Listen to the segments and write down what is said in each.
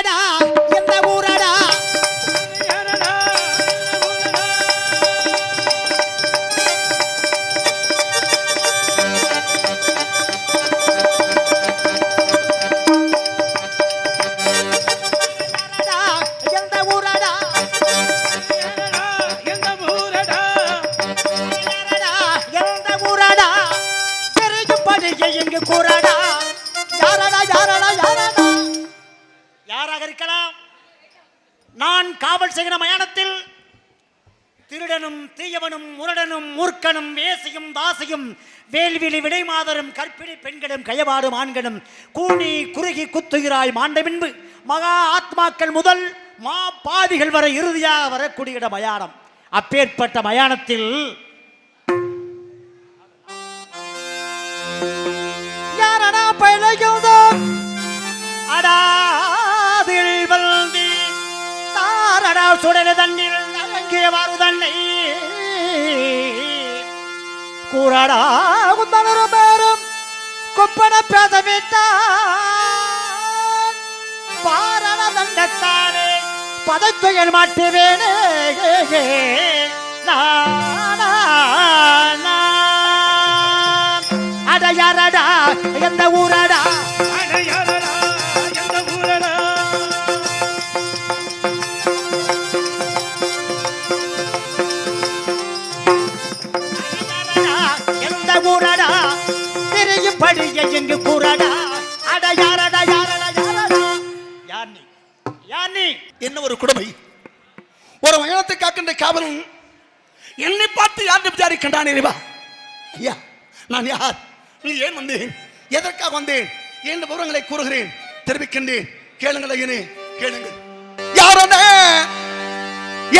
ஊரடா ஞானத்தில் திருடனும் தீயவனும் முரடனும் மூர்க்கனும் வேசியும் தாசியும் வேல்விழி விடைமாதரும் கற்பிணி பெண்களும் கயவாடும் ஆண்களும் கூணி குறுகி குத்துகிறாய் மாண்ட பின்பு மகா ஆத்மாக்கள் முதல் மா பாவிகள் வரை இறுதியாக வரக்கூடிய மயானம். அப்பேற்பட்ட மயானத்தில் யாரடா பயிலையுதோ அடாதில் தாரடா தண்ணீர் அங்கே வாரு தன்னை கூறடா குந்தனரு பேரும் குப்பன பேச விட்டான் பாரண தண்டத்தானே பதத்துயல் மாட்டுவேனே. நானா, நான். எந்த ஊரடா திரியும் படிய எங்கு கூறடா. அட யாரடா யாரடா யாரடா யார் நீ? யார் நீ? என்ன ஒரு கொடுமை? ஒரு மயானத்தை காக்கின்ற காவலன் என்னை பார்த்து யார் விசாரிக்கின்றான் இறைவா? ஐயா நான் யார்? நீ ஏன் வந்தேன்? எதற்காக வந்தேன்? என்ற விவரங்களை கூறுகிறேன். தெரிவிக்கின்றேன். கேளுங்கள் ஐயனே கேளுங்கள். யாரன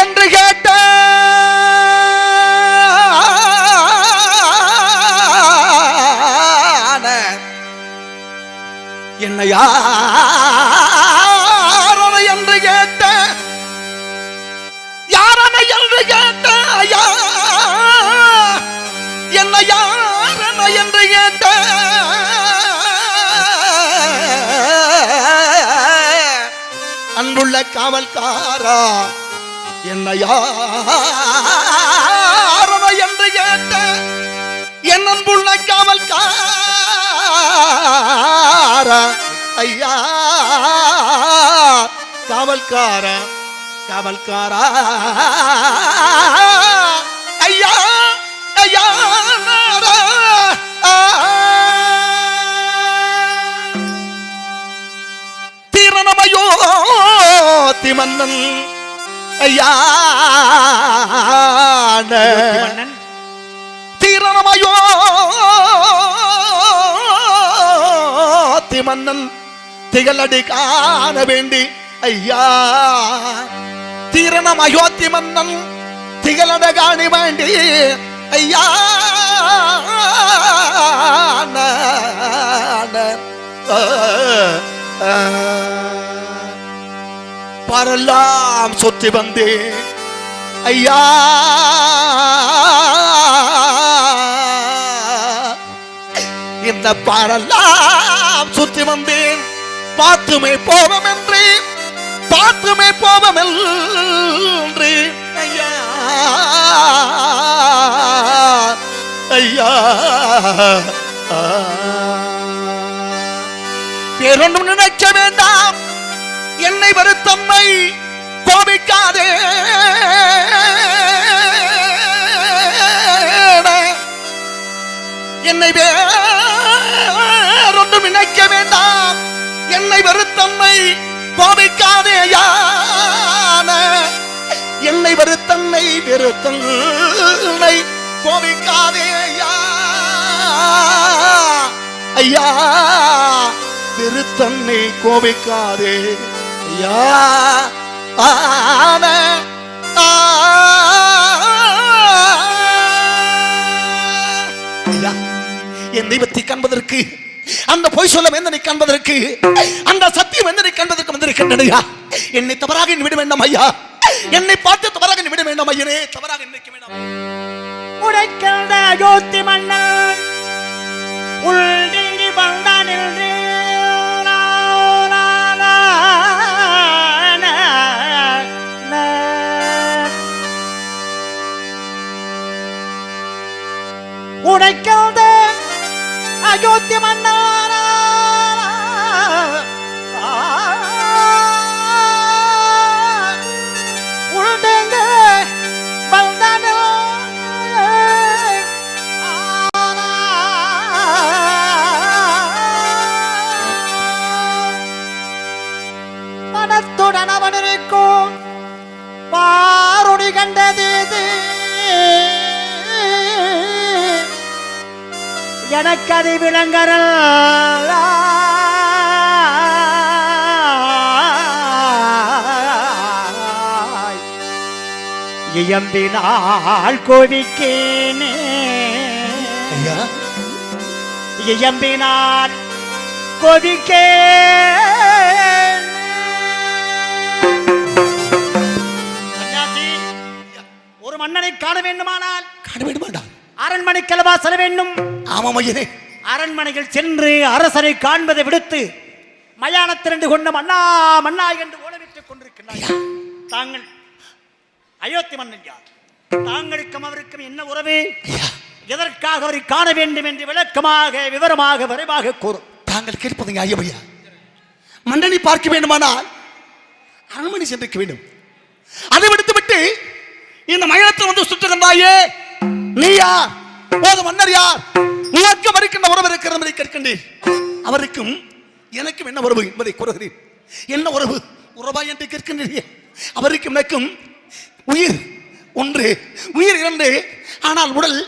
என்று கேட்டேன். என்ன என்று கேட்ட யாரனை என்று கேட்ட ஐயா. என்ன யாரனை என்று கேட்ட? அன்புள்ள காவல்காரா என்ன யாரனை என்று கேட்ட? என் அன்புள்ள காவல்காரா ஐயா. காவல்காரா காவல்காரா. ஐயா ஐயா தீரணமயோ திமன்னன். ஐயா தீரணமயோ திமன்னன். திகழடி காண வேண்டி ஐயா தீரணம் அயோத்தி மன்னன் திகழட காணி வேண்டி ஐயா பரெல்லாம் சுற்றி வந்தேன் ஐயா இந்த பாடெல்லாம் சுற்றி வந்தேன் பார்த்துமே போவம் என்று பார்த்துமே போவம் என்று. ஐயா ஐயா. பேரொன்றும் நினைக்க வேண்டாம். என்னை வருத்தம்மை கோபிக்காதே. என்னை வேறொன்றும் நினைக்க வேண்டாம். என்னை வெறுத்தன்மை கோபிக்காதே என்னை வெறுத்தன்னை வெறுத்தன்னை கோபிக்காதே ஐயா ஐயா வெறுத்தன்னை கோபிக்காதே ஐயா ஆன தெய்வத்தை காண்பதற்கு அந்த பொய் சொல்ல வேந்தனை காண்பதற்கு அந்த சத்தியம் வேந்தனை காண்பதற்கு வந்திருக்கின்றனையா? என்னை தவறாக விட வேண்டாம் ஐயா. என்னை பார்த்து தவறாக விட வேண்டாம் ஐயனே. தவறாக நினைக்க வேண்டாம். உடைக்கின்ற ஜோதி மன்னன் உள்ளிங்கி வந்தான் என்று அயோத்தி அது விளங்கரல் இயம்பினாள் கோவிக்கேனே. ஐயா. இயம்பினாள் கொதிக்கே ஒரு மன்னனை காண வேண்டுமானால் காண வேண்டுமாடா அரண்மனைக்கலவா செல்ல வேண்டும். ஆமாம் ஐயனே. அரண்மனையில் சென்று அரசரை காண்பதை விடுத்து மயானத்திரண்டு கொண்ட மன்னா மன்னா என்று ஓலவிட்டுக் கொண்டிருக்கிறார் தாங்கள் அயோத்தி மன்னன் யார்? தாங்களுக்கும் அவருக்கும் என்ன உறவு? எதற்காக அவரை காண வேண்டும் என்று விளக்கமாக விவரமாக விரைவாக கூறும். தாங்கள் கேட்பதுங்க ஐயபையா மன்னனை பார்க்க வேண்டுமானால் அரண்மனை சென்றிருக்க வேண்டும். அதை விடுத்துவிட்டு இந்த மயானத்தில் வந்து சுற்றுகின்றாயே. நீ யார்? போது மன்னர் யார்? உனக்கு வருகின்ற உறவு இருக்கிற என்பதை கேட்கின்றேன் அவருக்கும் எனக்கும் என்ன உறவு என்பதை கூறுகிறேன். என்ன உறவு? உறவா என்று கேட்கின்றீர்கள். அவருக்கும் எனக்கும் உயிர் ஒன்று உயிர் இரண்டு. ஆனால் உடல்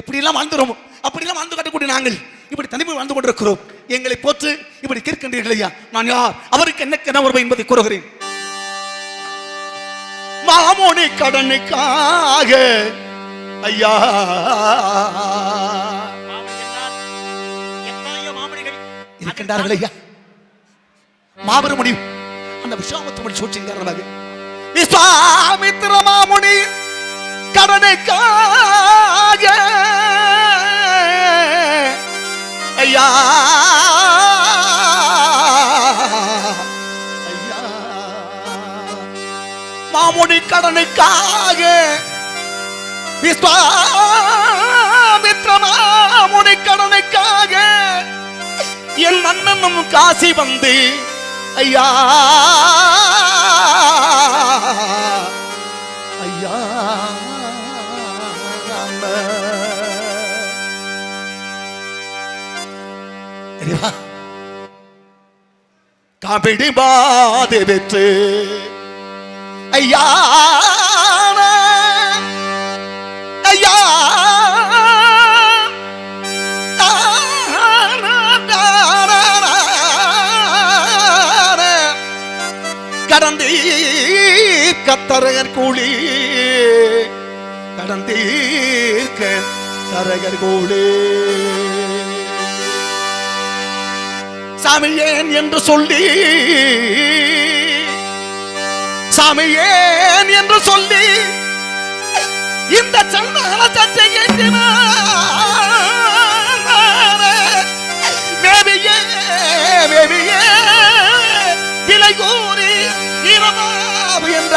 எப்படியெல்லாம் வாழ்ந்துறோம் அப்படியெல்லாம் வாழ்ந்து கட்டக்கூடிய நாங்கள் இப்படி தனிமை வாழ்ந்து கொண்டிருக்கிறோம். எங்களை போற்று இப்படி கேட்கின்றீர்கள் ஐயா. நான் யார்? அவருக்கு என்ன என்ன உறவு என்பதை கூறுகிறேன். மாமோனி கடனுக்காக ஐயா. இருக்கின்றார்கள் ஐயா. மாபெரும் முடிவு அந்த விஸ்வாமித்திரமணி சூழ்ச்சியின் காரணமாக விஸ்வாமித்திர மாமுனி கடனுக்காக ஐயா. ஐயா. மாமுனி கடனுக்காக விஸ்வாமித்ரமாமுனி கடனுக்காக என் அண்ணனும் காசி வந்து ஐயா ஐயா இறைவா, காபிடி பாதை பெற்று ஐயா கத்தரகர் கூலி. கடந்தீர்க்க தரகர் கூலி. சாமியேன் என்று சொல்லி. சாமியேன் என்று சொல்லி.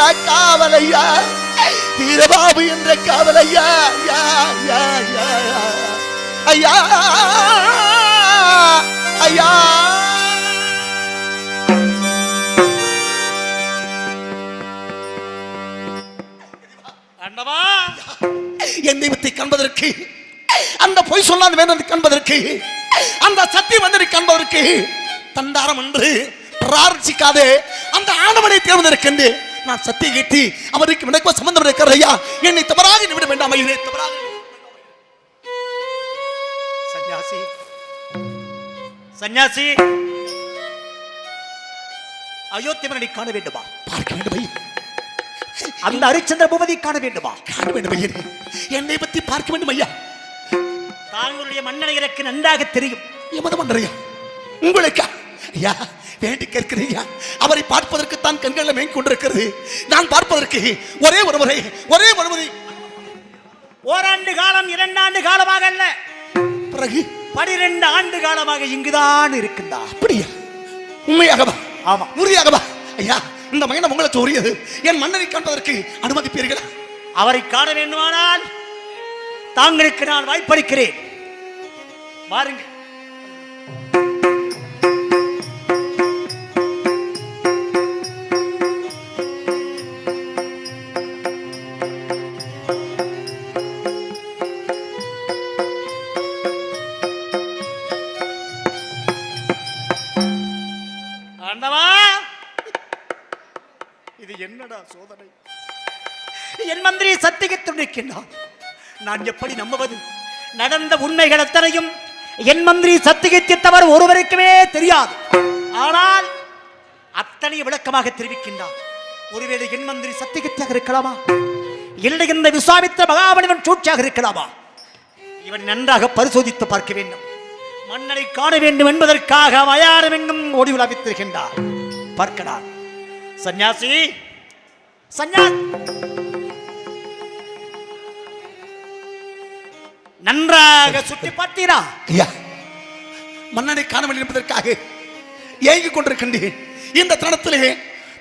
என்ற காவலையா? வீரபாபு என்ற காவலையா? யா யா யா. யா. ஐயா ஐயா. ஆண்டவா என் தெய்வத்தை காண்பதற்கு அந்த பொய் சொல்லாத வேண்டதை காண்பதற்கு அந்த சத்தியம் வந்ததை காண்பதற்கு தண்டாரம் என்று பிரார்த்திக்காதே அந்த ஆணவனை தேர்ந்தெடுக்கின்றேன். நான் சத்திய கேட்டி அவருக்கு எனக்கு சம்பந்தம் இருக்கிற ஐயா என்னை தவறாக நிவிட வேண்டாம்? ஐயனே தவறாக சன்னியாசி. சன்னியாசி. அயோத்தியமனை காண வேண்டுமா? பார்க்க வேண்டும். ஐயா அந்த ஹரிச்சந்திர பூபதி காண வேண்டுமா? காண வேண்டும். ஐயனே என்னை பற்றி பார்க்க வேண்டும் ஐயா. தாங்களுடைய மன்னனை எனக்கு நன்றாக தெரியும். எமது மன்றரையா உங்களுக்கா? ஐயா வேண்டி கேட்கிறேன் ஐயா. அவரை பார்ப்பதற்கு தான் கண்களில் மேய்க் கொண்டிருக்கிறது. நான் பார்ப்பதற்கு ஒரே ஒரு முறை ஒரே ஒரு முறை. ஓராண்டு காலம் இரண்டாண்டு காலமாக அல்ல. பிறகு? பனிரெண்டு ஆண்டு காலமாக இங்குதான் இருக்கின்றார். அப்படியா? உண்மையாகவா? ஆமா. உறுதியாகவா? ஐயா இந்த மகனம் உங்களுக்கு உரியது. என் மன்னரை காண்பதற்கு அனுமதிப்பீர்களா? அவரை காண வேண்டுமானால் தாங்களுக்கு நான் வாய்ப்பளிக்கிறேன். வாருங்க என் மந்திரி சத்தியத்தில் நிற்கின்றான் நான் எப்படி நம்புவது? நடந்த உண்மைகள் அத்தனையும் என் மந்திரி சத்தியத்தவர் ஒருவருக்குமே தெரியாது. ஆனால் அத்தனை விளக்கமாக தெரிவிக்கின்றார் ஒருவேளை என் மந்திரி சத்தியத்தாக இருக்கலாமா? இல்லை இந்த விஸ்வாமித்திர மகாபலிவன் சூழ்ச்சியாக இருக்கலாமா? இவன் நன்றாக பரிசோதித்து பார்க்க வேண்டும். மன்னனை காண வேண்டும் என்பதற்காக மயானம் எங்கும் ஓடி விளாபித்திருக்கின்றார் பார்க்கலாம். சந்நியாசி! சன்னியாசி நன்றாக சுற்றி பார்த்தீரா? ஐயா மன்னனை காணவில்லை என்பதற்காக ஏங்கிக் கொண்டிருக்கின்றேன் இந்த தருணத்திலே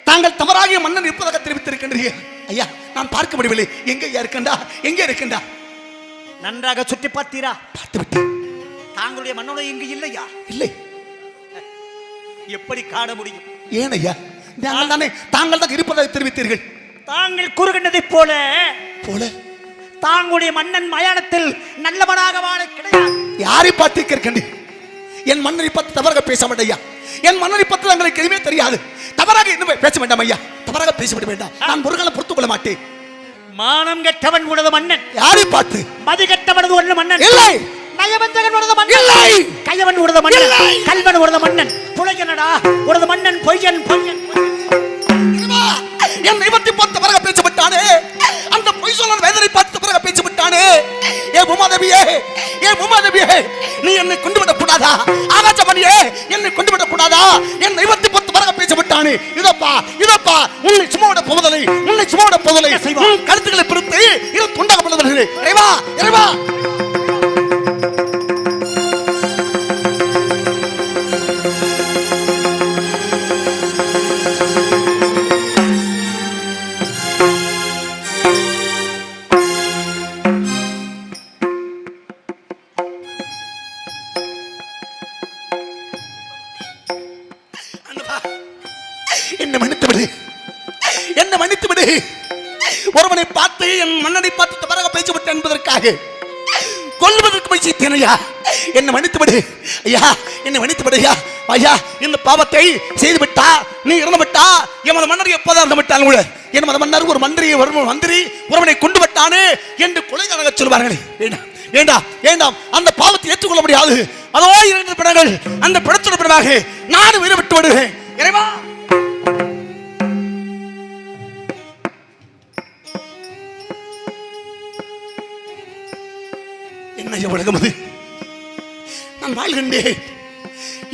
தாங்கள் தவறாகிய மன்னன் இருப்பதாக தெரிவித்திருக்கின்றீர்கள். ஐயா நான் பார்க்க முடியவில்லை. எங்க இருக்கின்றா? எங்கே இருக்கின்றா? நன்றாக சுற்றி பார்த்தீரா? பார்த்து விட்டேன் தாங்களுடைய மன்னனை இங்கு இல்லையா? இல்லை. எப்படி காண முடியும்? ஏன் ஐயா? தாங்கள் தானே தாங்கள் தான் இருப்பதாக தெரிவித்தீர்கள். தாங்கள் கூறுகின்றதைப் போல போல. தாங்களுடைய மன்னன் மயானத்தில் நல்லவனாக வாழ கிடையாது. யாரை பார்த்து கேட்கின்றேன் என் மன்னரை பார்த்து தவறாக பேச ஐயா. என் மன்னரை பற்றி தங்களுக்கு எதுவுமே தெரியாது. தவறாக இன்னும் பேச வேண்டாம் ஐயா. தவறாக பேசிவிட வேண்டாம். நான் காலம் பொறுத்துக் கொள்ள மாட்டேன். மானம் கெட்டவன் உனது மன்னன். யாரை பார்த்து. மது கெட்டவனது ஒன்று மன்னன். இல்லை. நயவஞ்சகன் உனது மன்னன். இல்லை. கையவன் உனது மன்னன். கல்வன் உனது மன்னன். புலையனடா உனது மன்னன் பொய்யன் பொய்யன் பொய்யன். இறைவா, என் தெய்வத்தை பார்த்து பிறகு பேச்சு வேதனை பேச்சு விட்டானே? ஏ உமாதேவியே ஏ உமாதேவியே நீ என்னை கொண்டு விட கூடாதா ஆகாசமணியே என்னை கொண்டு விட கூடாதா என் தெய்வத்தை பார்த்து பிறகு பேச்சு விட்டானே. இதப்பா இதப்பா உன்னை சும்மாவோட போவதில்லை உன்னை சும்மாவோட போவதில்லை. கருத்துக்களை பிரித்து இரு துண்டாக பண்ணுவதில்லை இறைவா இறைவா. விட்டேன் கொள்வதற்கு கொல்வதற்கு முயற்சித்தேன் ஐயா. என்னை மன்னித்துவிடு ஐயா என்னை மன்னித்துவிடு ஐயா. ஐயா இந்த பாவத்தை செய்து விட்டா நீ இறந்து விட்டா எமது மன்னர் எப்போதான் இறந்து விட்டாலும் கூட என் மன்னர் ஒரு மந்திரி ஒரு மந்திரி ஒருவனை கொண்டு விட்டானே என்று கொலைகாரங்க சொல்வார்களே. வேண்டாம் வேண்டாம் வேண்டாம். அந்த பாவத்தை ஏற்றுக்கொள்ள முடியாது. அதோ இரண்டு பிணங்கள். அந்த பிணத்தோட பிணமாக நானும் உயிரை விட்டு விடுகிறேன் வாழ்கின்றேன்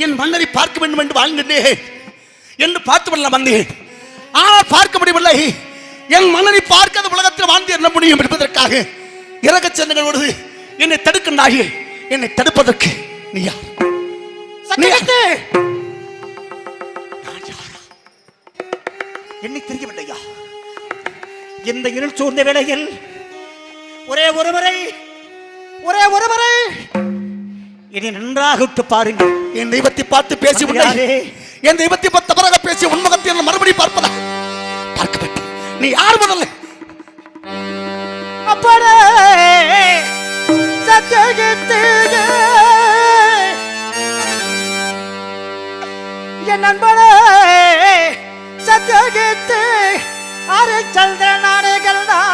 என் மன்னரை பார்க்க வேண்டும் என்று வாழ்கின்றேன் என்று பார்த்து கொள்ள வந்தேன். ஆனால் பார்க்க முடியவில்லை. என் மன்னரை பார்க்காத உலகத்தில் வாழ்ந்து என்ன முடியும் என்பதற்காக. இறக்க சென்றுகளோடு என்னை தடுக்கின்றாயே என்னை தடுப்பதற்கு நீ யார்? என்னை தெரியவில்லையா இந்த இருள் சூழ்ந்த வேளையில் ஒரே ஒரு முறை ஒரே ஒரு முறை இனி நன்றாக விட்டு பாருங்கள். என் தெய்வத்தை பார்த்து பேசி? என் தெய்வத்தை பார்த்து தவறாக பேசி உன்முகத்தை என்ன மறுபடியும் பார்ப்பதா? பார்க்கப்பட்டு. நீ யார் முதல்ல? அப்படே என் நண்பனே சத்தியகீர்த்தி அரைச்சந்திர நாடுகள் இப்படி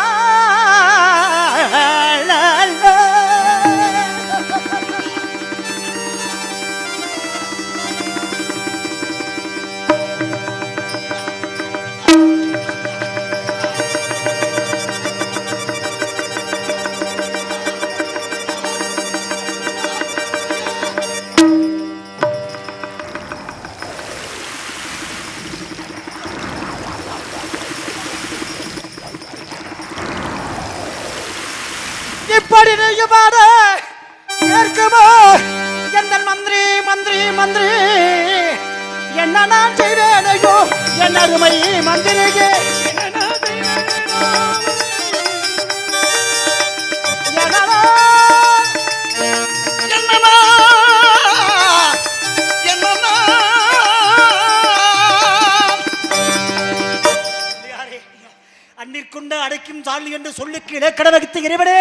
வாழ்வது என்று சொல்லுக்கு இலக்கண வகுத்த இறைவனே.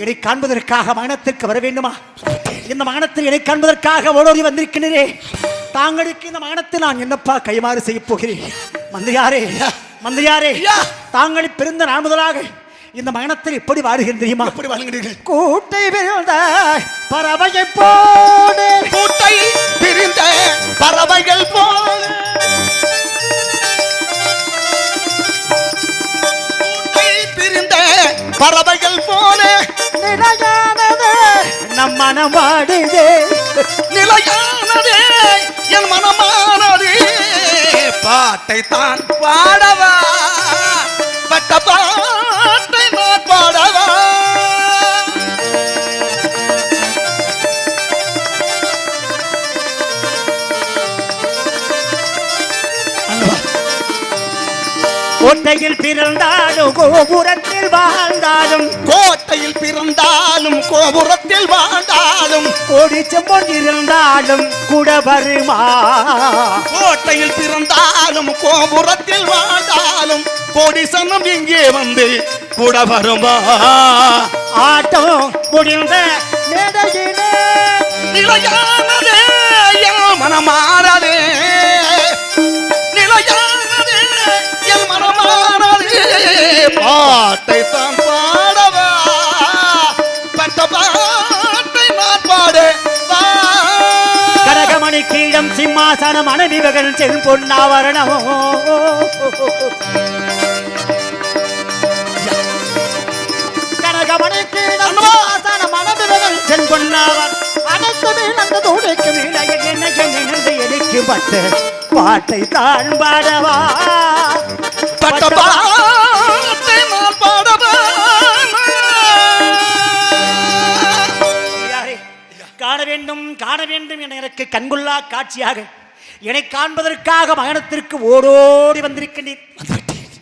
என்னை காண்பதற்காக மகனத்திற்கு வர வேண்டுமா? இந்த மகனத்தில் என்னை காண்பதற்காக ஓடோடி வந்திருக்கிறேனே தாங்களுக்கு இந்த மகனத்தில் நான் என்னப்பா கைமாறு செய்ய போகிறேன்? மந்திரியாரே மந்திரியாரே! தாங்கள் பிறந்த நான் முதலாக இந்த மகனத்தில் எப்படி வாருகிறேன் தெரியுமா? எப்படி வழங்குகிறீர்கள் கூட்டை விழுந்த பறவையை போடு கூட்டை பிரிந்த பறவைகள் போல. பறவைகள் போல நிலையானது நம் மனமாடுதே. நிலையானதே என் மனமானது. பாட்டை தான் பாடவா பட்ட பாட்டை நான் பாடவா. ஒட்டையில் பிறந்தாலும் கோபுரத்தில் வாழ்ந்தாலும் கோட்டையில் பிறந்தாலும் கோபுரத்தில் வாழ்ந்தாலும் கோடி செம்பொன் இருந்தாலும் கூட வருமா? கோட்டையில் பிறந்தாலும் கோபுரத்தில் வாழ்ந்தாலும் கோடி சனம் இங்கே வந்து கூட வருமா? ஆட்டம் முடிந்த மேடையிலே நிலையானதே என் பாட்டை தான் பாடவா? பட்ட பாட்டை நான் பாடவா? கனகமணி கீழம் சிம்மாசனம் அனவிவகள் செல் பொன்னாவரணம் கனகமணி கீழம் சிம்மாசனம் அனவிவகள் செல் பொன்னாவர் அனைத்துமே அந்த தோடைக்கு மேலே என்ன நினைந்து எரிக்கப்பட்ட பாட்டை. தான் பாடவா. பட்ட பாட்டை காண வேண்டும் காண வேண்டும் என எனக்கு கண்கொள்ளா காட்சியாக என்னை காண்பதற்காக மயானத்திற்கு ஓடோடி வந்திருக்கின்றேன்.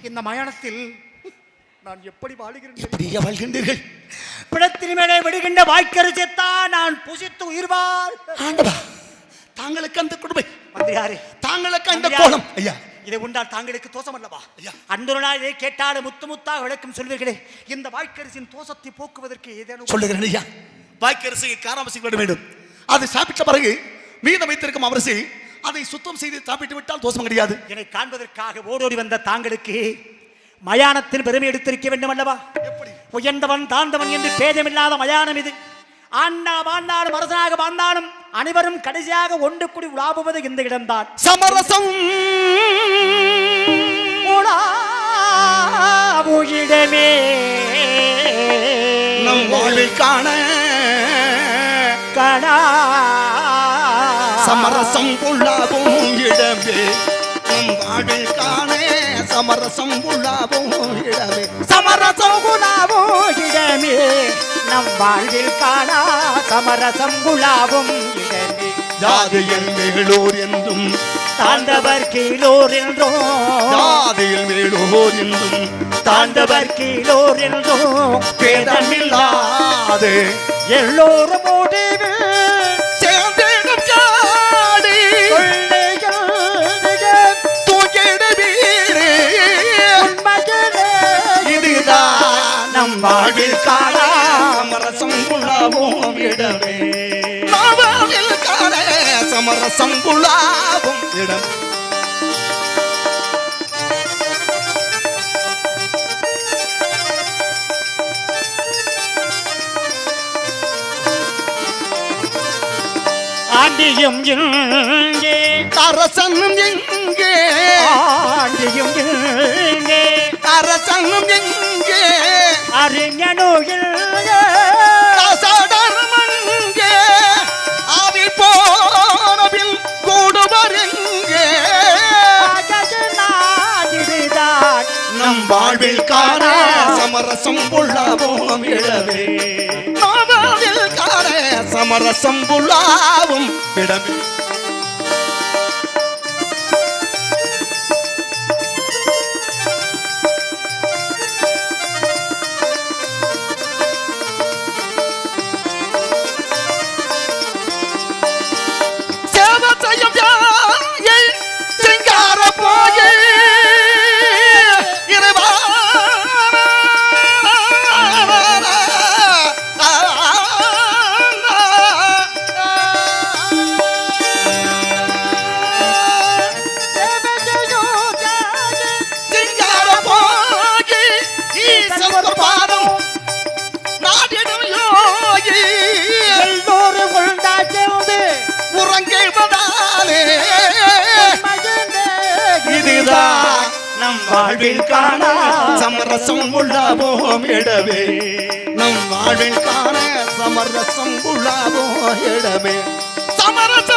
இந்த மயானத்தில் நான் எப்படி வாழுகிறேன்? வாழ்கின்றீர்கள்? பிணத்தின் மேலே விடுகின்ற வாய்க்கரிசைத்தான் நான் புசித்து ஆண்டவா தாங்களுக்கு அந்த கொடுமை. மந்திரியாரே தாங்களுக்கு அந்த கோலம். ஐயா. இதை உண்டால் தாங்களுக்கு தோஷம் அல்லவா ஐயா. அன்று நாள் இதை கேட்டாலும் முத்து முத்தாக விளக்கம் சொல்வீர்களே இந்த வாய்க்கரிசின் தோஷத்தை போக்குவதற்கு ஏதேனும் சொல்லுகிறேன் ஐயா. வாய்க்கரிசியை காராமசி விட வேண்டும். அது சாப்பிட்ட பிறகு மீதம் வைத்திருக்கும் அவரசி அதை சுத்தம் செய்து சாப்பிட்டு விட்டால் தோஷம் கிடையாது. என்னை காண்பதற்காக ஓடோடி வந்த தாங்களுக்கு மயானத்தில் பெருமை எடுத்திருக்க வேண்டும் அல்லவா? உயர்ந்தவன் தாழ்ந்தவன் என்று பேதமில்லாத மயானம் இது. ஆண்டா வாழ்ந்தாலும் அரசனாக வாழ்ந்தாலும் அனைவரும் கடைசியாக ஒன்று கூடி உலாவுவது இந்த இடம்தான். சமரசம்! உலாவுயிடமே நம் வாழ்வில் காண கணா சமரசம் உள்ளாவும் இடமே நம் வாழ்வில் காணே சமரசம் உள்ளாவும் இடமே. சமரசம் குலாவுயிடமே நம் வாழ்வில் காணா சமரசம் குலாவும் இடமே ஜாதியில் மேலோர் என்றும் தாண்டவர் கீழோர் என்றும் ஜாதியில் மேலோர் என்றும் தாண்டவர் கீழோர் என்றும் பேதமில்லாது எல்லோரும் முடிவு நம் வாழ்வில் காணா சமரசம் குழாவும் இடமே. நாவாவில் காண சமரசம் குழாவும் இடம். ஆண்டியும் இங்கே. அரசனும் எங்கே ஆண்டியும் இங்கே. அரசனும் எங்கே அறிஞனுயில் வாழ்வில் காண சமரசம் புல்லாவும் இடமே நாவாவில் காண சமரசம் புல்லாவும் இடமே நம் வாழ்வில் காண சமரசம் உள்ளவோம் இடமே நம் வாழ்வில் காண சமரசம் உள்ளவோம் இடமே சமரசம்